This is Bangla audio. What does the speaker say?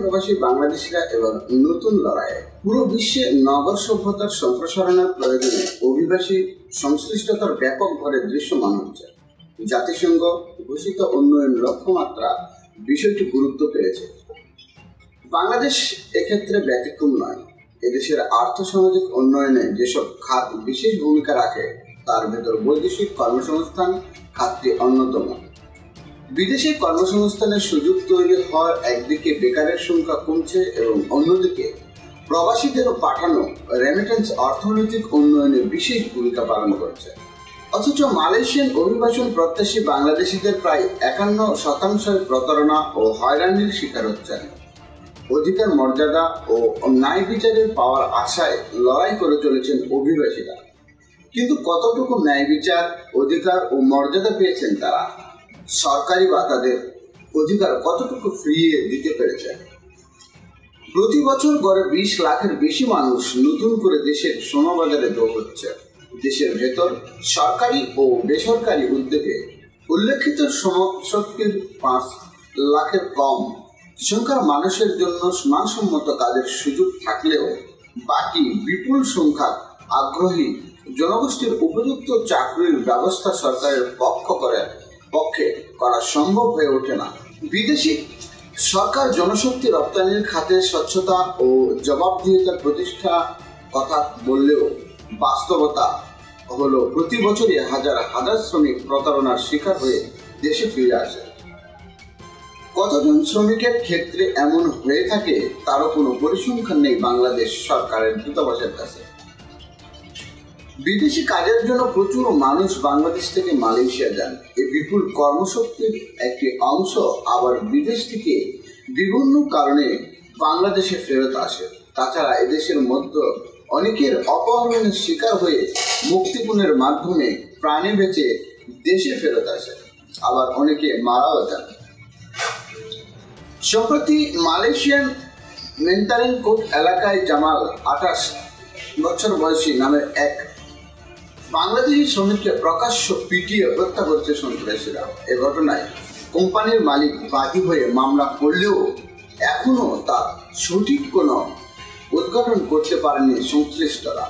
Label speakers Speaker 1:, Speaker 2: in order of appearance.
Speaker 1: প্রবাসী বাংলাদেশিরা এবার নতুন লড়াইয়ে পুরো বিশ্বে নগর সভ্যতার সম্প্রসারণের প্রয়োজনে অভিবাসী সংশ্লিষ্টতার ব্যাপক ভরে দৃশ্যমান হচ্ছে। জাতিসংঘ ঘোষিত উন্নয়ন লক্ষ্যমাত্রা বিষয়টি গুরুত্ব পেয়েছে। বাংলাদেশ এক্ষেত্রে ব্যতিক্রম নয়। এদেশের আর্থসামাজিক উন্নয়নে যেসব খাত বিশেষ ভূমিকা রাখে, তার ভেতর বৈদেশিক কর্মসংস্থান খাতটি অন্যতম। বিদেশে কর্মসংস্থানের সুযোগ তৈরি হওয়ার একদিকে বেকারের সংখ্যা কমছে এবং অন্যদিকে প্রবাসীদের পাঠানো রেমিটেন্স অর্থনৈতিক উন্নয়নে বিশেষ ভূমিকা পালন করছে। অথচ মালয়েশিয়ান অভিবাসন প্রত্যাশী বাংলাদেশিদের প্রায় একান্ন শতাংশের প্রতারণা ও হয়রানির শিকার হচ্ছেন। অধিকার মর্যাদা ও ন্যায় বিচারের পাওয়ার আশায় লড়াই করে চলেছেন অভিবাসীরা। কিন্তু কতটুকু ন্যায় বিচার, অধিকার ও মর্যাদা পেয়েছেন তারা? সরকারি বা তাদের অধিকার কতটুকু ফিরিয়ে দিতে পেরেছে? প্রতি বছর গড়ে বিশ লাখের বেশি মানুষ নতুন করে দেশের সোনাবাজারে যোগ হচ্ছে দেশের ভেতর সরকারি ও বেসরকারি উদ্যোগে উল্লেখিত শ্রমশক্তির পাঁচ লাখের কম সংখ্যার মানুষের জন্য মানসম্মত কাজের সুযোগ থাকলেও বাকি বিপুল সংখ্যা আগ্রহী জনগোষ্ঠীর উপযুক্ত চাকরির ব্যবস্থা সরকারের পক্ষ করে পক্ষে করা সম্ভব হয়ে ওঠে না। বিদেশি সরকার জনশক্তি রপ্তানির খাতে স্বচ্ছতা ও জবাবদিহিতা প্রতিষ্ঠা কথা বললেও বাস্তবতা হলো প্রতি বছরই হাজার হাজার শ্রমিক প্রতারণার শিকার হয়ে দেশে ফিরে আসে। কতজন শ্রমিকের ক্ষেত্রে এমন হয়ে থাকে তারও কোনো পরিসংখ্যান নেই বাংলাদেশ সরকারের দূতাবাসের কাছে। বিদেশি কাজের জন্য প্রচুর মানুষ বাংলাদেশ থেকে মালয়েশিয়া যান। এই বিপুল কর্মশক্তির একটি অংশ আবার বিদেশ থেকে বিভিন্ন কারণে বাংলাদেশে ফেরত আসে। তাছাড়া এদেশের মধ্যে অনেকের অপহরণের শিকার হয়ে মুক্তিপণের মাধ্যমে প্রাণে বেঁচে দেশে ফেরত আসে। আবার অনেকে মারাও যান। সম্প্রতি মালয়েশিয়ান মেন্টারিং কোর্ট এলাকায় জামাল আঠাশ বছর বয়সী নামের এক বাংলাদেশি শ্রমিককে প্রকাশ্য পিটিয়ে হত্যা করছে সন্ত্রাসীরা। এ ঘটনায় কোম্পানির মালিক বাদী হয়ে মামলা করলেও এখনও তার সঠিক কোনো উদ্ঘাটন করতে পারেনি সংশ্লিষ্টরা।